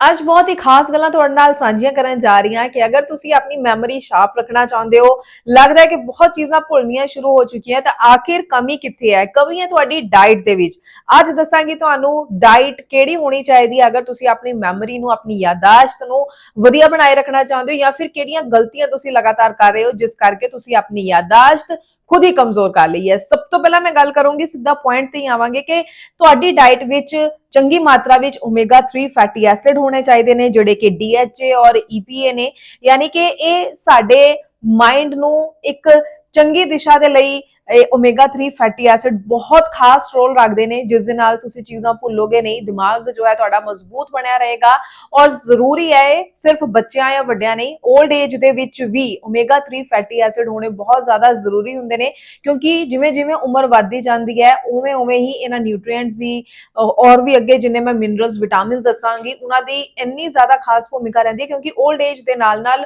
ਅੱਜ ਬਹੁਤ ਹੀ ਖਾਸ ਗੱਲਾਂ ਤੁਹਾਡੇ ਨਾਲ ਸਾਂਝੀਆਂ ਕਰਨ ਜਾ ਰਹੀ ਹਾਂ ਕਿ ਅਗਰ ਤੁਸੀਂ ਆਪਣੀ ਮੈਮਰੀ ਸ਼ਾਰਪ ਰੱਖਣਾ ਚਾਹੁੰਦੇ ਹੋ, ਲੱਗਦਾ ਹੈ ਕਿ ਬਹੁਤ ਚੀਜ਼ਾਂ ਭੁੱਲਣੀਆਂ ਸ਼ੁਰੂ ਹੋ ਚੁੱਕੀਆਂ ਤਾਂ ਆਖਿਰ ਕਮੀ ਕਿੱਥੇ ਹੈ? ਕਮੀ ਹੈ ਤੁਹਾਡੀ ਡਾਈਟ ਦੇ ਵਿੱਚ। ਅੱਜ ਦੱਸਾਂਗੀ ਤੁਹਾਨੂੰ ਡਾਈਟ ਕਿਹੜੀ ਹੋਣੀ ਚਾਹੀਦੀ ਹੈ? ਅਗਰ ਤੁਸੀਂ ਆਪਣੀ ਮੈਮਰੀ ਨੂੰ, ਆਪਣੀ ਯਾਦਾਸ਼ਤ ਨੂੰ ਵਧੀਆ ਬਣਾਏ ਰੱਖਣਾ ਚਾਹੁੰਦੇ ਹੋ ਜਾਂ ਫਿਰ ਕਿਹੜੀਆਂ ਗਲਤੀਆਂ ਤੁਸੀਂ ਲਗਾਤਾਰ ਕਰ ਰਹੇ ਹੋ, ਜਿਸ ਕਰਕੇ ਤੁਸੀਂ ਆਪਣੀ ਯਾਦਾਸ਼ਤ ਖੁਦ ਹੀ ਕਮਜ਼ੋਰ ਕਰ ਲਈ ਹੈ। ਸਭ ਤੋਂ ਪਹਿਲਾਂ ਮੈਂ ਗੱਲ ਕਰੂੰਗੀ, ਸਿੱਧਾ ਪੁਆਇੰਟ ਤੇ ਹੀ ਆਵਾਂਗੇ ਕਿ ਤੁਹਾਡੀ ਡਾਈਟ ਵਿੱਚ ਚੰਗੀ ਮਾਤਰਾ ਵਿੱਚ ਓਮੇਗਾ 3 ਫੈਟੀ ਐਸਿਡ ਹੋਣੇ ਚਾਹੀਦੇ ਨੇ, ਜਿਹੜੇ ਕਿ DHA ਔਰ EPA ਨੇ। ਯਾਨੀ ਕਿ ਇਹ ਸਾਡੇ ਮਾਈਂਡ ਨੂੰ ਇੱਕ ਚੰਗੀ ਦਿਸ਼ਾ ਦੇ ਲਈ ਇਹ ਓਮੇਗਾ 3 ਫੈਟੀ ਐਸਿਡ ਬਹੁਤ ਖਾਸ ਰੋਲ ਰੱਖਦੇ ਨੇ, ਜਿਸ ਦੇ ਨਾਲ ਤੁਸੀਂ ਚੀਜ਼ਾਂ ਭੁੱਲੋਗੇ ਨਹੀਂ, ਦਿਮਾਗ ਜੋ ਹੈ ਤੁਹਾਡਾ ਮਜ਼ਬੂਤ ਬਣਿਆ ਰਹੇਗਾ ਔਰ ਜ਼ਰੂਰੀ ਹੈ ਇਹ ਸਿਰਫ ਬੱਚਿਆਂ ਜਾਂ ਵੱਡਿਆਂ ਨਹੀਂ 올ਡ ਏਜ ਦੇ ਵਿੱਚ ਵੀ ਓਮੇਗਾ 3 ਫੈਟੀ ਐਸਿਡ ਹੋਣੇ ਬਹੁਤ ਜ਼ਿਆਦਾ ਜ਼ਰੂਰੀ ਹੁੰਦੇ ਨੇ, ਕਿਉਂਕਿ ਜਿਵੇਂ ਜਿਵੇਂ ਉਮਰ ਵੱਧਦੀ ਜਾਂਦੀ ਹੈ, ਉਵੇਂ ਉਵੇਂ ਹੀ ਇਹਨਾਂ ਨਿਊਟ੍ਰੀਐਂਟਸ ਦੀ ਔਰ ਵੀ ਅੱਗੇ ਜਿੰਨੇ ਮੈਂ ਮਿਨਰਲਸ ਵਿਟਾਮਿਨਸ ਦੱਸਾਂਗੀ, ਉਹਨਾਂ ਦੀ ਇੰਨੀ ਜ਼ਿਆਦਾ ਖਾਸ ਭੂਮਿਕਾ ਰਹਿੰਦੀ ਹੈ, ਕਿਉਂਕਿ 올ਡ ਏਜ ਦੇ ਨਾਲ ਨਾਲ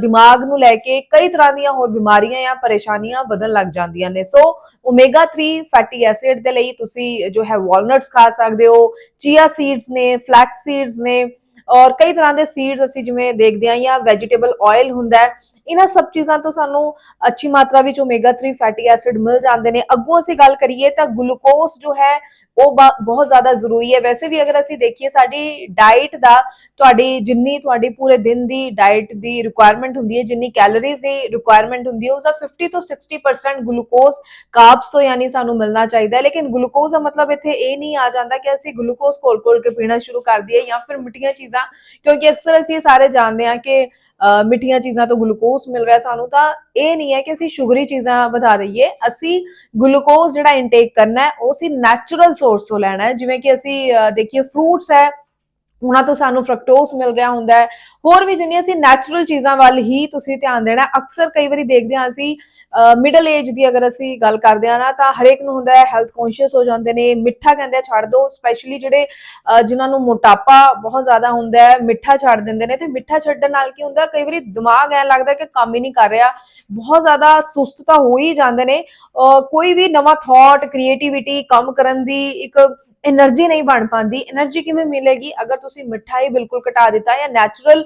ਦਿਮਾਗ ਨੂੰ ਲੈ ਕੇ ਕਈ ਤਰ੍ਹਾਂ ਦੀਆਂ ਹੋਰ ਬਿਮਾਰੀਆਂ ਜਾਂ ਪਰੇਸ਼ਾਨੀਆਂ ਵਧਣ ਲੱਗ ਜਾਂਦੀਆਂ ਨੇ। ਸੋ ਓਮੇਗਾ 3 ਫੈਟੀ ਐਸਿਡ ਦੇ ਲਈ ਤੁਸੀਂ ਜੋ ਹੈ ਵਾਲਨਟਸ ਖਾ ਸਕਦੇ ਹੋ ਚੀਆ ਸੀਡਸ ਨੇ ਫਲੈਕਸ ਸੀਡਸ ਨੇ ਔਰ ਕਈ ਤਰ੍ਹਾਂ ਦੇ ਸੀਡਸ ਅਸੀਂ ਜਿਵੇਂ ਦੇਖਦੇ ਹਾਂ ਜਾਂ ਵੈਜੀਟੇਬਲ ਆਇਲ ਹੁੰਦਾ ਹੈ ਇਹਨਾਂ ਸਭ ਚੀਜ਼ਾਂ ਤੋਂ ਸਾਨੂੰ ਅੱਛੀ ਮਾਤਰਾ ਵਿੱਚ ਓਮੇਗਾ 3 ਫੈਟੀ ਐਸਿਡ ਮਿਲ ਜਾਂਦੇ ਨੇ। ਅੱਗੋਂ ਅਸੀਂ ਗੱਲ ਕਰੀਏ ਤਾਂ ਗਲੂਕੋਜ਼ ਜੋ ਹੈ, ਉਹ ਬਹੁਤ ਜ਼ਿਆਦਾ ਜ਼ਰੂਰੀ ਹੈ। ਵੈਸੇ ਵੀ ਅਗਰ ਅਸੀਂ ਦੇਖੀਏ ਸਾਡੀ ਡਾਈਟ ਦਾ, ਤੁਹਾਡੀ ਜਿੰਨੀ ਤੁਹਾਡੀ ਪੂਰੇ ਦਿਨ ਦੀ ਡਾਈਟ ਦੀ ਰਿਕੁਆਇਰਮੈਂਟ ਹੁੰਦੀ ਹੈ, ਜਿੰਨੀ ਕੈਲੋਰੀਜ਼ ਦੀ ਰਿਕੁਆਇਰਮੈਂਟ ਹੁੰਦੀ ਹੈ ਉਸਦਾ 50 ਤੋਂ 60% ਗਲੂਕੋਜ਼ ਕਾਰਬਸ ਤੋਂ ਯਾਨੀ ਸਾਨੂੰ ਮਿਲਣਾ ਚਾਹੀਦਾ ਹੈ। ਲੇਕਿਨ ਗਲੂਕੋਜ਼ ਦਾ ਮਤਲਬ ਇੱਥੇ ਇਹ ਨਹੀਂ ਆ ਜਾਂਦਾ ਕਿ ਅਸੀਂ ਗਲੂਕੋਜ਼ ਕੋਲ-ਕੋਲ ਕੇ ਪੀਣਾ ਸ਼ੁਰੂ ਕਰ ਦਈਏ ਜਾਂ ਫਿਰ ਮਿੱਠੀਆਂ ਚੀਜ਼ਾਂ, ਕਿਉਂਕਿ ਅਕਸਰ ਅਸੀਂ ਇਹ ਸਾਰੇ ਜਾਣਦੇ ਹਾਂ ਕਿ ਮਿੱਠੀਆਂ ਚੀਜ਼ਾਂ ਤੋਂ ਗਲੂਕੋਜ਼ ਮਿਲ ਰਿਹਾ ਸਾਨੂੰ, ਤਾਂ ਇਹ ਨਹੀਂ ਹੈ ਕਿ ਅਸੀਂ ਸ਼ੂਗਰੀ ਚੀਜ਼ਾਂ ਵਧਾ ਦਈਏ। ਅਸੀਂ ਗਲੂਕੋਜ਼ ਜਿਹੜਾ ਇਨਟੇਕ ਕਰਨਾ ਹੈ, ਉਹ ਅਸੀਂ ਨੈਚੁਰਲ ਸੋਰਸ ਤੋਂ ਲੈਣਾ ਹੈ। ਜਿਵੇਂ ਕਿ ਅਸੀਂ ਦੇਖੀਏ ਫਰੂਟਸ ਹੈ ਉਹਨਾਂ ਤੋਂ ਸਾਨੂੰ ਫਰਕਟੋਸ ਮਿਲ ਰਿਹਾ ਹੁੰਦਾ ਹੈ। ਹੋਰ ਵੀ ਜਿੰਨੀਆਂ ਅਸੀਂ ਨੈਚੁਰਲ ਚੀਜ਼ਾਂ ਵੱਲ ਹੀ ਤੁਸੀਂ ਧਿਆਨ ਦੇਣਾ ਅਕਸਰ ਕਈ ਵਾਰੀ ਦੇਖਦੇ ਹਾਂ ਅਸੀਂ ਮਿਡਲ ਏਜ ਦੀ ਅਗਰ ਅਸੀਂ ਗੱਲ ਕਰਦੇ ਹਾਂ ਨਾ ਤਾਂ ਹਰੇਕ ਨੂੰ ਹੁੰਦਾ ਹੈ ਹੈਲਥ ਕੌਨਸ਼ੀਅਸ ਹੋ ਜਾਂਦੇ ਨੇ ਮਿੱਠਾ ਕਹਿੰਦੇ ਆ ਛੱਡ ਦਿਓ ਸਪੈਸ਼ਲੀ ਜਿਹੜੇ ਅ, ਜਿਨ੍ਹਾਂ ਨੂੰ ਮੋਟਾਪਾ ਬਹੁਤ ਜ਼ਿਆਦਾ ਹੁੰਦਾ ਹੈ ਮਿੱਠਾ ਛੱਡ ਦਿੰਦੇ ਨੇ। ਤੇ ਮਿੱਠਾ ਛੱਡਣ ਨਾਲ ਕੀ ਹੁੰਦਾ ਕਈ ਵਾਰੀ ਦਿਮਾਗ ਐ ਲੱਗਦਾ ਕਿ ਕੰਮ ਹੀ ਨਹੀਂ ਕਰ ਰਿਹਾ। ਬਹੁਤ ਜ਼ਿਆਦਾ ਸੁਸਤ ਤਾਂ ਹੋ ਹੀ ਜਾਂਦੇ ਨੇ। ਅ, ਕੋਈ ਵੀ ਨਵਾਂ ਥਾਟ ਕ੍ਰੀਏਟੀਵਿਟੀ ਕੰਮ ਕਰਨ ਦੀ ਇੱਕ ਐਨਰਜੀ ਨਹੀਂ ਬਣ ਪਾਉਂਦੀ। ਐਨਰਜੀ ਕਿਵੇਂ ਮਿਲੇਗੀ? ਅਗਰ ਤੁਸੀਂ ਮਿਠਾਈ ਬਿਲਕੁਲ ਘਟਾ ਦਿੱਤਾ ਜਾਂ ਨੈਚੁਰਲ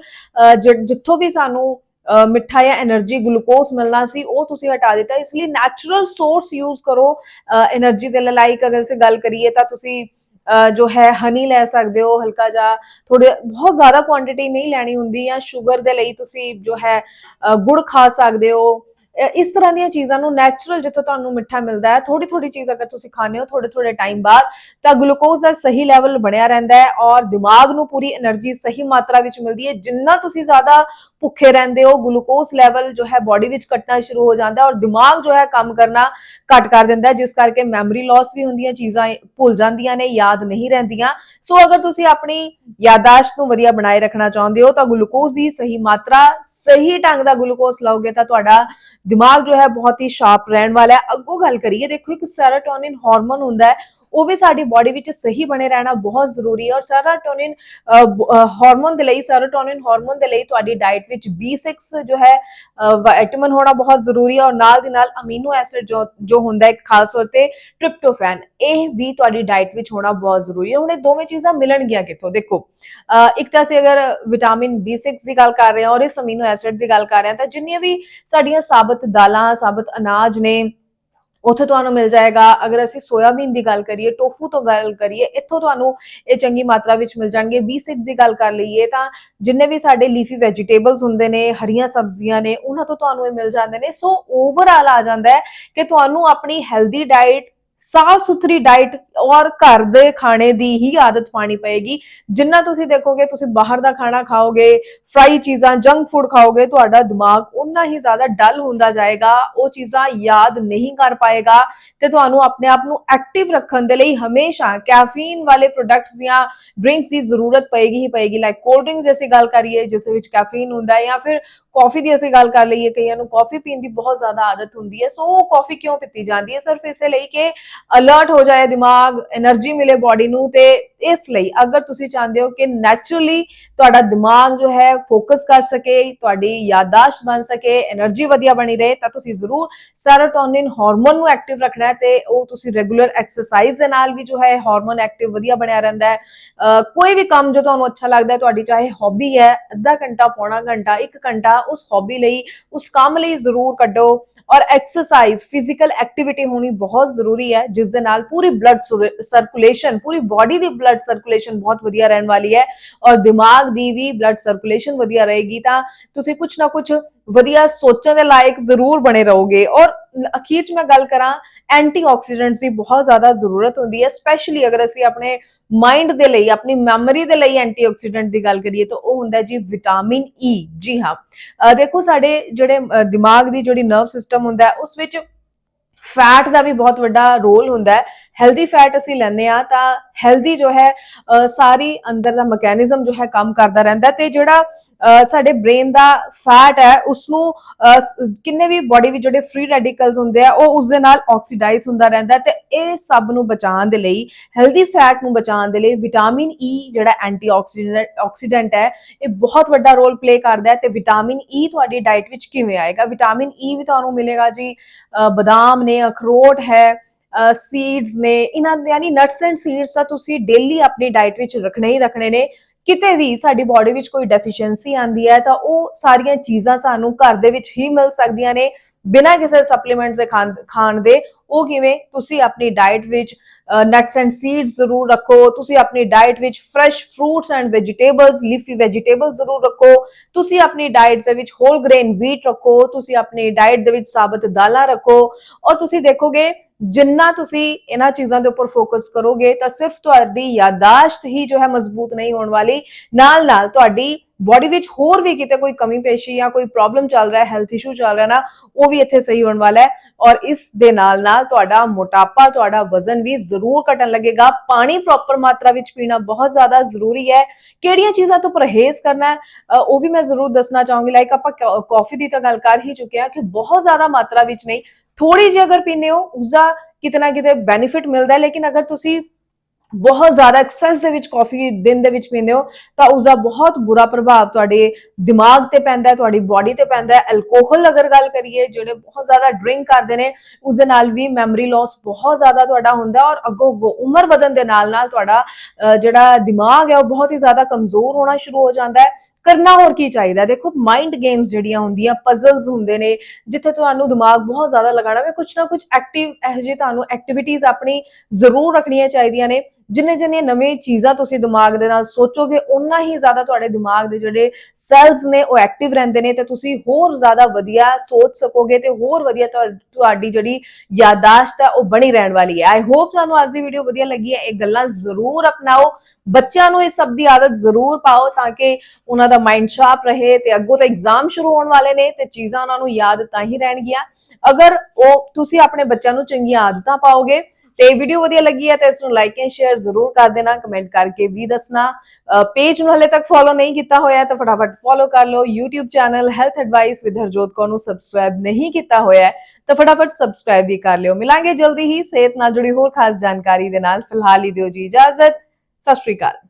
ਜਿੱਥੋਂ ਵੀ ਸਾਨੂੰ ਮਿੱਠਾ ਜਾਂ એનર્ਜੀ ਗਲੂਕੋਸ ਮਿਲਣਾ ਸੀ, ਉਹ ਤੁਸੀਂ ਹਟਾ ਦਿੱਤਾ। ਇਸ ਲਈ ਨੈਚੁਰਲ ਸੋਰਸ ਯੂਜ਼ ਕਰੋ એનર્ਜੀ ਦੇ ਲਾਈਕ ਅਗਰ ਸੇ ਗੱਲ ਕਰੀਏ ਤਾਂ ਤੁਸੀਂ ਜੋ ਹੈ ਹਨੀ ਲੈ ਸਕਦੇ ਹੋ, ਹਲਕਾ ਜਾ ਥੋੜੇ ਬਹੁਤ ਜ਼ਿਆਦਾ ਕੁਆਂਟੀਟੀ ਨਹੀਂ ਲੈਣੀ ਹੁੰਦੀ ਜਾਂ 슈ਗਰ ਦੇ ਲਈ ਤੁਸੀਂ ਜੋ ਹੈ ਗੁੜ ਖਾ ਸਕਦੇ ਹੋ। ਇਸ ਤਰ੍ਹਾਂ ਦੀਆਂ ਚੀਜ਼ਾਂ ਨੂੰ ਨੈਚੁਰਲ ਜਿੱਥੋਂ ਤੁਹਾਨੂੰ ਮਿੱਠਾ ਮਿਲਦਾ ਹੈ ਥੋੜੀ ਥੋੜੀ ਚੀਜ਼ ਅਗਰ ਤੁਸੀਂ ਖਾਣੇ ਹੋ ਥੋੜੇ ਥੋੜੇ ਟਾਈਮ ਬਾਅਦ, ਤਾਂ ਗਲੂਕੋਜ਼ ਦਾ ਸਹੀ ਲੈਵਲ ਬਣਿਆ ਰਹਿੰਦਾ ਹੈ ਔਰ ਦਿਮਾਗ ਨੂੰ ਪੂਰੀ એનર્ਜੀ ਸਹੀ ਮਾਤਰਾ ਵਿੱਚ ਮਿਲਦੀ ਹੈ, ਜਿੰਨਾ ਤੁਸੀਂ ਜ਼ਿਆਦਾ ਭੁੱਖੇ ਰਹਿੰਦੇ ਹੋ ਗਲੂਕੋਜ਼ ਲੈਵਲ ਜੋ ਹੈ ਬਾਡੀ ਵਿੱਚ ਘਟਣਾ ਸ਼ੁਰੂ ਹੋ ਜਾਂਦਾ ਹੈ ਔਰ ਦਿਮਾਗ ਜੋ ਹੈ ਕੰਮ ਕਰਨਾ ਘਟ ਕਰ ਦਿੰਦਾ ਹੈ, ਜਿਸ ਕਰਕੇ ਮੈਮਰੀ ਲਾਸ ਵੀ ਹੁੰਦੀਆਂ ਚੀਜ਼ਾਂ ਭੁੱਲ ਜਾਂਦੀਆਂ ਨੇ, ਯਾਦ ਨਹੀਂ ਰਹਿੰਦੀਆਂ। ਸੋ ਅਗਰ ਤੁਸੀਂ ਆਪਣੀ ਯਾਦਾਸ਼ਤ ਨੂੰ ਵਧੀਆ ਬਣਾਏ ਰੱਖਣਾ ਚਾਹੁੰਦੇ ਹੋ, ਤਾਂ ਗਲੂਕੋਜ਼ ਦੀ ਸਹੀ ਮਾਤਰਾ ਸਹੀ ਢੰਗ ਦਾ ਗਲੂਕੋਜ਼ ਲਓਗੇ, ਤਾਂ ਤੁਹਾਡਾ ਦਿਮਾਗ ਜੋ ਹੈ ਬਹੁਤ ਹੀ ਸ਼ਾਰਪ ਰਹਿਣ ਵਾਲਾ ਹੈ। ਅੱਗੋਂ ਗੱਲ ਕਰੀਏ, ਦੇਖੋ ਇੱਕ ਸੈਰਾਟੋਨਿਨ ਹਾਰਮੋਨ ਹੁੰਦਾ ਹੈ ਉਹ ਵੀ ਸਾਡੀ ਬਾਡੀ ਵਿੱਚ ਸਹੀ ਬਣੇ ਰਹਿਣਾ ਬਹੁਤ ਜ਼ਰੂਰੀ ਹੈ ਔਰ ਸੈਰੋਟੋਨਿਨ ਹਾਰਮੋਨ ਦੇ ਲਈ ਸੈਰਾਟੋਨਿਨ ਹਾਰਮੋਨ ਦੇ ਲਈ ਤੁਹਾਡੀ ਡਾਈਟ ਵਿੱਚ B6 ਜੋ ਹੈ ਵਿਟਾਮਿਨ ਹੋਣਾ ਬਹੁਤ ਜ਼ਰੂਰੀ ਹੈ ਔਰ ਨਾਲ ਦੀ ਨਾਲ ਅਮੀਨੋ ਐਸਿਡ ਜੋ ਜੋ ਹੁੰਦਾ ਹੈ ਖਾਸ ਤੌਰ ਤੇ ਟ੍ਰਿਪਟੋਫੈਨ ਇਹ ਵੀ ਤੁਹਾਡੀ ਡਾਈਟ ਵਿੱਚ ਹੋਣਾ ਬਹੁਤ ਜ਼ਰੂਰੀ ਹੈ। ਹੁਣ ਇਹ ਦੋਵੇਂ ਚੀਜ਼ਾਂ ਮਿਲਣਗੀਆਂ ਕਿੱਥੋਂ? ਦੇਖੋ ਇੱਕ ਤਾਂ ਅਸੀਂ ਅਗਰ ਵਿਟਾਮਿਨ B6 ਦੀ ਗੱਲ ਕਰ ਰਹੇ ਹਾਂ ਔਰ ਇਸ ਅਮੀਨੋ ਐਸਿਡ ਦੀ ਗੱਲ ਕਰ ਰਹੇ ਹਾਂ, ਤਾਂ ਜਿੰਨੀਆਂ ਵੀ ਸਾਡੀਆਂ ਸਾਬਤ ਦਾਲਾਂ, ਸਾਬਤ ਅਨਾਜ ਨੇ ਉੱਥੇ ਤੁਹਾਨੂੰ ਮਿਲ ਜਾਏਗਾ। ਅਗਰ ਅਸੀਂ ਸੋਇਆਬੀਨ ਦੀ ਗੱਲ ਕਰੀਏ, ਟੋਫੂ ਤੋਂ ਗੱਲ ਕਰੀਏ, ਇੱਥੋਂ ਤੁਹਾਨੂੰ ਇਹ ਚੰਗੀ ਮਾਤਰਾ ਵਿੱਚ ਮਿਲ ਜਾਣਗੇ। B6 ਦੀ ਗੱਲ ਕਰ ਲਈਏ ਤਾਂ ਜਿੰਨੇ ਵੀ ਸਾਡੇ ਲੀਫੀ ਵੈਜੀਟੇਬਲਸ ਹੁੰਦੇ ਨੇ, ਹਰੀਆਂ ਸਬਜ਼ੀਆਂ ਨੇ, ਉਹਨਾਂ ਤੋਂ ਤੁਹਾਨੂੰ ਇਹ ਮਿਲ ਜਾਂਦੇ ਨੇ। ਸੋ ਓਵਰਆਲ ਆ ਜਾਂਦਾ ਹੈ ਕਿ ਤੁਹਾਨੂੰ ਆਪਣੀ ਹੈਲਦੀ ਡਾਈਟ ਸਾਫ਼ ਸੁਥਰੀ ਡਾਈਟ ਔਰ ਘਰ ਦੇ ਖਾਣੇ ਦੀ ਹੀ ਆਦਤ ਪਾਣੀ ਪਏਗੀ। ਜਿੰਨਾ ਤੁਸੀਂ ਦੇਖੋਗੇ, ਤੁਸੀਂ ਬਾਹਰ ਦਾ ਖਾਣਾ ਖਾਓਗੇ ਫਰਾਈ ਚੀਜ਼ਾਂ ਜੰਕ ਫੂਡ ਖਾਓਗੇ, ਤੁਹਾਡਾ ਦਿਮਾਗ ਉਨਾ ਹੀ ਜ਼ਿਆਦਾ ਡਲ ਹੁੰਦਾ ਜਾਏਗਾ, ਉਹ ਚੀਜ਼ਾਂ ਯਾਦ ਨਹੀਂ ਕਰ ਪਾਏਗਾ ਤੇ ਤੁਹਾਨੂੰ ਆਪਣੇ ਆਪ ਨੂੰ ਐਕਟਿਵ ਰੱਖਣ ਦੇ ਲਈ ਹਮੇਸ਼ਾ ਕੈਫੀਨ ਵਾਲੇ ਪ੍ਰੋਡਕਟਸ ਜਾਂ ਡਰਿੰਕਸ ਦੀ ਜ਼ਰੂਰਤ ਪਏਗੀ ਹੀ ਪਏਗੀ। ਲਾਈਕ ਕੋਲਡ ਡਰਿੰਕਸ ਜੈਸੀ ਗੱਲ ਕਰੀਏ, ਜਿਸ ਵਿੱਚ ਕੈਫੀਨ ਹੁੰਦਾ ਹੈ ਜਾਂ ਫਿਰ ਕਾਫੀ ਦੀ ਅਸੀਂ ਗੱਲ ਕਰ ਲਈਏ, ਕਈਆਂ ਨੂੰ ਕਾਫੀ ਪੀਣ ਦੀ ਬਹੁਤ ਜ਼ਿਆਦਾ ਆਦਤ ਹੁੰਦੀ ਹੈ। ਸੋ ਉਹ ਕਾਫੀ ਕਿਉਂ ਪੀਤੀ ਜਾਂਦੀ ਹੈ? ਸਿਰਫ ਇਸੇ ਲਈ ਕਿ ਅਲਰਟ ਹੋ ਜਾਏ, ਦਿਮਾਗ એનર્ਜੀ ਮਿਲੇ ਬਾਡੀ ਨੂੰ, ਤੇ ਇਸ ਲਈ ਅਗਰ ਤੁਸੀਂ ਚਾਹੁੰਦੇ ਹੋ ਕਿ ਨੈਚੁਰਲੀ ਤੁਹਾਡਾ ਦਿਮਾਗ ਜੋ ਹੈ ਫੋਕਸ ਕਰ ਸਕੇ, ਤੁਹਾਡੀ ਯਾਦਾਸ਼ਤ ਬਣ ਸਕੇ એનર્ਜੀ ਵਧੀਆ ਬਣੀ ਰਹੇ, ਤਾਂ ਤੁਸੀਂ ਜ਼ਰੂਰ ਸੈਰੋਟੋਨਿਨ ਹਾਰਮੋਨ ਨੂੰ ਐਕਟਿਵ ਰੱਖਣਾ ਹੈ ਤੇ ਉਹ ਤੁਸੀਂ ਰੈਗੂਲਰ ਐਕਸਰਸਾਈਜ਼ ਦੇ ਨਾਲ ਵੀ ਜੋ ਹੈ ਹਾਰਮੋਨ ਐਕਟਿਵ ਵਧੀਆ ਬਣਿਆ ਰਹਿੰਦਾ ਹੈ। ਕੋਈ ਵੀ ਕੰਮ ਜੋ ਤੁਹਾਨੂੰ ਅੱਛਾ ਲੱਗਦਾ ਹੈ, ਤੁਹਾਡੀ ਚਾਹੇ ਹੌਬੀ ਹੈ, ਅੱਧਾ ਘੰਟਾ, ਪੌਣਾ ਘੰਟਾ, ਇੱਕ ਘੰਟਾ ਉਸ ਹੌਬੀ ਲਈ, ਉਸ ਕੰਮ ਲਈ ਜ਼ਰੂਰ ਕੱਢੋ। ਔਰ ਐਕਸਰਸਾਈਜ਼ ਫਿਜ਼ੀਕਲ ਐਕਟੀਵਿਟੀ ਹੋਣੀ ਬਹੁਤ ਜ਼ਰੂਰੀ ਹੈ। ਜਿਸ ਦੇ ਨਾਲ ਪੂਰੀ ਬਲੱਡ ਸਰਕੂਲੇਸ਼ਨ ਪੂਰੀ ਬਾਡੀ ਦੀ ਬਲੱਡ ਸਰਕੂਲੇਸ਼ਨ ਬਹੁਤ ਵਧੀਆ ਰਹਿਣ ਵਾਲੀ ਹੈ ਔਰ ਦਿਮਾਗ ਦੀ ਵੀ ਬਲੱਡ ਸਰਕੂਲੇਸ਼ਨ ਵਧੀਆ ਰਹੇਗੀ, ਤਾਂ ਤੁਸੀਂ ਕੁਝ ਨਾ ਕੁਝ ਵਧੀਆ ਸੋਚਣ ਦੇ ਲਾਇਕ ਜ਼ਰੂਰ ਬਣੇ ਰਹੋਗੇ ਔਰ ਅਖੀਰ ਚ ਮੈਂ ਗੱਲ ਕਰਾਂ ਐਂਟੀਆਕਸੀਡੈਂਟਸ ਦੀ ਬਹੁਤ ਜ਼ਿਆਦਾ ਜ਼ਰੂਰਤ ਹੁੰਦੀ ਹੈ ਸਪੈਸ਼ਲੀ ਅਗਰ ਅਸੀਂ ਆਪਣੇ ਮਾਈਂਡ ਦੇ ਲਈ, ਆਪਣੀ ਮੈਮਰੀ ਦੇ ਲਈ ਐਂਟੀਆਕਸੀਡੈਂਟ ਦੀ ਗੱਲ ਕਰੀਏ ਤਾਂ ਉਹ ਹੁੰਦਾ ਜੀ ਵਿਟਾਮਿਨ ਈ e, ਜੀ ਹਾਂ। ਅਹ ਦੇਖੋ ਸਾਡੇ ਜਿਹੜੇ ਦਿਮਾਗ ਦੀ ਜਿਹੜੀ ਨਰਵ ਸਿਸਟਮ ਹੁੰਦਾ ਉਸ ਵਿੱਚ ਫੈਟ ਦਾ ਵੀ ਬਹੁਤ ਵੱਡਾ ਰੋਲ ਹੁੰਦਾ ਹੈ। ਹੈਲਦੀ ਫੈਟ ਅਸੀਂ ਲੈਂਦੇ ਆ ਤਾਂ ਹੈਲਦੀ ਜੋ ਹੈ ਸਾਰੀ ਅੰਦਰ ਦਾ ਮੈਕੈਨਿਜ਼ਮ ਜੋ ਹੈ ਕੰਮ ਕਰਦਾ ਰਹਿੰਦਾ ਹੈ ਤੇ ਜਿਹੜਾ ਸਾਡੇ ਬ੍ਰੇਨ ਦਾ ਫੈਟ ਹੈ ਉਸ ਨੂੰ ਕਿੰਨੇ ਵੀ ਬਾਡੀ ਵਿੱਚ ਜਿਹੜੇ ਫ੍ਰੀ ਰੈਡੀਕਲਸ ਹੁੰਦੇ ਆ, ਉਹ ਉਸ ਦੇ ਨਾਲ ਆਕਸੀਡਾਈਜ਼ ਹੁੰਦਾ ਰਹਿੰਦਾ ਹੈ ਤੇ ਇਹ ਸਭ ਨੂੰ ਬਚਾਉਣ ਦੇ ਲਈ ਹੈਲਦੀ ਫੈਟ ਨੂੰ ਬਚਾਉਣ ਦੇ ਲਈ ਵਿਟਾਮਿਨ ਈ e ਜਿਹੜਾ ਐਂਟੀਆਕਸੀਡੈਂਟ ਆਕਸੀਡੈਂਟ ਹੈ, ਇਹ ਬਹੁਤ ਵੱਡਾ ਰੋਲ ਪਲੇ ਕਰਦਾ ਹੈ ਤੇ ਵਿਟਾਮਿਨ ਈ e ਤੁਹਾਡੀ ਡਾਈਟ ਵਿੱਚ ਕਿਵੇਂ ਆਏਗਾ? ਵਿਟਾਮਿਨ ਈ e ਵੀ ਤੁਹਾਨੂੰ ਮਿਲੇਗਾ ਜੀ ਬਦਾਮ ਨੇ, ਅਖਰੋਟ ਹੈ ਸੀਡਸ ਨੇ, ਇਹਨਾਂ ਯਾਨੀ ਨਟਸ ਐਂਡ ਸੀਡਸ ਆ ਤੁਸੀਂ ਡੇਲੀ ਆਪਣੀ ਡਾਈਟ ਵਿੱਚ ਰੱਖਣੇ ਹੀ ਰੱਖਣੇ ਨੇ। ਕਿਤੇ ਵੀ ਸਾਡੀ ਬਾਡੀ ਵਿੱਚ ਕੋਈ ਡੈਫੀਸ਼ੀਐਂਸੀ ਆਂਦੀ ਹੈ ਤਾਂ ਉਹ ਸਾਰੀਆਂ ਚੀਜ਼ਾਂ ਸਾਨੂੰ ਘਰ ਦੇ ਵਿੱਚ ਹੀ ਮਿਲ ਸਕਦੀਆਂ ਨੇ, ਬਿਨਾਂ ਕਿਸੇ ਸਪਲੀਮੈਂਟਸ ਦੇ ਖਾਣ ਖਾਣ ਦੇ। ਉਹ ਕਿਵੇਂ ਤੁਸੀਂ ਆਪਣੀ ਡਾਈਟ ਵਿੱਚ ਨਟਸ ਐਂਡ ਸੀਡਸ ਜ਼ਰੂਰ ਰੱਖੋ ਤੁਸੀਂ ਆਪਣੀ ਡਾਈਟ ਵਿੱਚ fresh fruits and vegetables leafy vegetables ਜ਼ਰੂਰ ਰੱਖੋ ਤੁਸੀਂ ਆਪਣੀ ਡਾਈਟ ਦੇ ਵਿੱਚ ਹੋਲ ਗ੍ਰੇਨ ਵੀਟ ਰੱਖੋ ਤੁਸੀਂ ਆਪਣੀ ਡਾਈਟ ਦੇ ਵਿੱਚ ਸਾਬਤ ਦਾਲਾਂ ਰੱਖੋ ਔਰ ਤੁਸੀਂ ਦੇਖੋਗੇ ਜਿੰਨਾ ਤੁਸੀਂ ਇਹਨਾਂ ਚੀਜ਼ਾਂ ਦੇ ਉੱਪਰ ਫੋਕਸ ਕਰੋਗੇ ਤਾਂ ਸਿਰਫ ਤੁਹਾਡੀ ਯਾਦਾਸ਼ਤ ਹੀ ਜੋ ਹੈ ਮਜ਼ਬੂਤ ਨਹੀਂ ਹੋਣ ਵਾਲੀ ਨਾਲ ਨਾਲ ਤੁਹਾਡੀ ਬਾਡੀ ਵਿੱਚ ਹੋਰ ਵੀ ਕਿਤੇ ਕੋਈ ਕਮੀ ਪੇਸ਼ੀ ਜਾਂ ਕੋਈ ਪ੍ਰੋਬਲਮ ਚੱਲ ਰਿਹਾ ਹੈ ਹੈਲਥ ਇਸ਼ੂ ਚੱਲ ਰਿਹਾ ਨਾ, ਉਹ ਵੀ ਇੱਥੇ ਸਹੀ ਹੋਣ ਵਾਲਾ ਹੈ ਔਰ ਇਸ ਦੇ ਨਾਲ ਨਾਲ ਤੁਹਾਡਾ ਮੋਟਾਪਾ, ਤੁਹਾਡਾ ਵਜ਼ਨ ਵੀ ਜ਼ਰੂਰ ਘਟਣ ਲੱਗੇਗਾ। ਪਾਣੀ ਪ੍ਰੋਪਰ ਮਾਤਰਾ ਵਿੱਚ ਪੀਣਾ ਬਹੁਤ ਜ਼ਿਆਦਾ ਜ਼ਰੂਰੀ ਹੈ। ਕਿਹੜੀਆਂ ਚੀਜ਼ਾਂ ਤੋਂ ਪਰਹੇਜ਼ ਕਰਨਾ ਹੈ? ਉਹ ਵੀ ਮੈਂ ਜ਼ਰੂਰ ਦੱਸਣਾ ਚਾਹੂੰਗੀ। ਲਾਈਕ ਆਪਾਂ ਕਾਫੀ ਦੀ ਤਾਂ ਗੱਲ ਕਰ ਹੀ ਚੁੱਕੇ ਹਾਂ ਕਿ ਬਹੁਤ ਜ਼ਿਆਦਾ ਮਾਤਰਾ ਵਿੱਚ ਨਹੀਂ। ਥੋੜੀ ਜਿਹੀ ਅਗਰ ਪੀਂਦੇ ਹੋ, ਉਸਦਾ ਕਿਤੇ ਨਾ ਕਿਤੇ ਬੈਨੀਫਿਟ ਮਿਲਦਾ ਹੈ। ਲੇਕਿਨ ਅਗਰ ਤੁਸੀਂ ਬਹੁਤ ਜ਼ਿਆਦਾ ਐਕਸੈਸ ਦੇ ਵਿੱਚ ਕਾਫੀ ਦਿਨ ਦੇ ਵਿੱਚ ਪੀਂਦੇ ਹੋ, ਤਾਂ ਉਸਦਾ ਬਹੁਤ ਬੁਰਾ ਪ੍ਰਭਾਵ ਤੁਹਾਡੇ ਦਿਮਾਗ ਤੇ ਪੈਂਦਾ ਹੈ ਤੁਹਾਡੀ ਬਾਡੀ ਤੇ ਪੈਂਦਾ ਹੈ। ਅਲਕੋਹਲ ਅਗਰ ਗੱਲ ਕਰੀਏ, ਜਿਹੜੇ ਬਹੁਤ ਜ਼ਿਆਦਾ ਡਰਿੰਕ ਕਰਦੇ ਨੇ ਉਸ ਦੇ ਨਾਲ ਵੀ ਮੈਮਰੀ ਲਾਸ ਬਹੁਤ ਜ਼ਿਆਦਾ ਤੁਹਾਡਾ ਹੁੰਦਾ ਔਰ ਅੱਗੋਂ ਅੱਗੋਂ ਉਮਰ ਵਧਣ ਦੇ ਨਾਲ ਨਾਲ ਤੁਹਾਡਾ ਜਿਹੜਾ ਦਿਮਾਗ ਹੈ, ਉਹ ਬਹੁਤ ਹੀ ਜ਼ਿਆਦਾ ਕਮਜ਼ੋਰ ਹੋਣਾ ਸ਼ੁਰੂ ਹੋ ਜਾਂਦਾ ਹੈ। ਕਰਨਾ ਹੋਰ ਕੀ ਚਾਹੀਦਾ? ਦੇਖੋ ਮਾਈਂਡ ਗੇਮਸ ਜਿਹੜੀਆਂ ਹੁੰਦੀਆਂ ਪਜ਼ਲਸ ਹੁੰਦੇ ਨੇ, ਜਿੱਥੇ ਤੁਹਾਨੂੰ ਦਿਮਾਗ ਬਹੁਤ ਜ਼ਿਆਦਾ ਲਗਾਉਣਾ ਵੇ ਕੁਝ ਨਾ ਕੁਝ ਐਕਟਿਵ ਇਹੋ ਜਿਹੀ ਤੁਹਾਨੂੰ ਐਕਟੀਵਿਟੀਜ਼ ਆਪਣੀ ਜ਼ਰੂਰ ਰੱਖਣੀਆਂ ਚਾਹੀਦੀਆਂ ਨੇ। ਜਿੰਨੇ ਜਿੰਨੇ ਨਵੇਂ ਚੀਜ਼ਾਂ ਤੁਸੀਂ ਦਿਮਾਗ ਦੇ ਨਾਲ ਸੋਚੋਗੇ ਉਨਾ ਹੀ ਜ਼ਿਆਦਾ ਤੁਹਾਡੇ ਦਿਮਾਗ ਦੇ ਜਿਹੜੇ ਸੈਲਸ ਨੇ ਉਹ ਐਕਟਿਵ ਰਹਿੰਦੇ ਨੇ ਤੇ ਤੁਸੀਂ ਹੋਰ ਜ਼ਿਆਦਾ ਵਧੀਆ ਸੋਚ ਸਕੋਗੇ ਤੇ ਹੋਰ ਵਧੀਆ ਤੁਹਾ- ਤੁਹਾਡੀ ਜਿਹੜੀ ਯਾਦਾਸ਼ਤ ਹੈ ਉਹ ਬਣੀ ਰਹਿਣ ਵਾਲੀ ਹੈ। ਆਈ ਹੋਪ ਤੁਹਾਨੂੰ ਅੱਜ ਦੀ ਵੀਡੀਓ ਵਧੀਆ ਲੱਗੀ ਹੈ। ਇਹ ਗੱਲਾਂ ਜ਼ਰੂਰ ਅਪਣਾਓ। ਬੱਚਿਆਂ ਨੂੰ ਇਹ ਸਭ ਦੀ ਆਦਤ ਜ਼ਰੂਰ ਪਾਓ ਤਾਂ ਕਿ ਉਹਨਾਂ ਦਾ ਮਾਈਂਡ ਸ਼ਾਰਪ ਰਹੇ ਤੇ ਅੱਗੋਂ ਤਾਂ ਐਗਜ਼ਾਮ ਸ਼ੁਰੂ ਹੋਣ ਵਾਲੇ ਨੇ ਤੇ ਚੀਜ਼ਾਂ ਉਹਨਾਂ ਨੂੰ ਯਾਦ ਤਾਂ ਹੀ ਰਹਿਣਗੀਆਂ। ਅਗਰ ਉਹ, ਤੁਸੀਂ ਆਪਣੇ ਬੱਚਿਆਂ ਨੂੰ ਚੰਗੀਆਂ ਆਦਤਾਂ ਪਾਓਗੇ ਤੇ ਵੀਡੀਓ ਵਧੀਆ ਲੱਗੀ ਹੈ ਤਾਂ ਇਸ ਨੂੰ ਲਾਈਕ ਐਂਡ ਸ਼ੇਅਰ ਜ਼ਰੂਰ ਕਰ ਦੇਣਾ ਕਮੈਂਟ ਕਰਕੇ ਵੀ ਦੱਸਣਾ। ਪੇਜ ਨੂੰ ਹਲੇ ਤੱਕ ਫੋਲੋ ਨਹੀਂ ਕੀਤਾ ਹੋਇਆ ਤਾਂ ਫਟਾਫਟ ਫੋਲੋ ਕਰ ਲਓ। YouTube channel health advice with Harjot Kaur ਨੂੰ ਸਬਸਕ੍ਰਾਈਬ ਨਹੀਂ ਕੀਤਾ ਹੋਇਆ ਤਾਂ ਫਟਾਫਟ ਸਬਸਕ੍ਰਾਈਬ ਵੀ ਕਰ ਲਿਓ। ਮਿਲਾਂਗੇ ਜਲਦੀ ਹੀ। ਸਿਹਤ ਨਾਲ ਜੁੜੀ ਹੋਰ ਖਾਸ ਜਾਣਕਾਰੀ ਦੇ ਨਾਲ। ਫਿਲਹਾਲ ਹੀ ਦਿਓ ਜੀ ਇਜਾਜ਼ਤ। ਸਤਿ ਸ਼੍ਰੀ ਅਕਾਲ।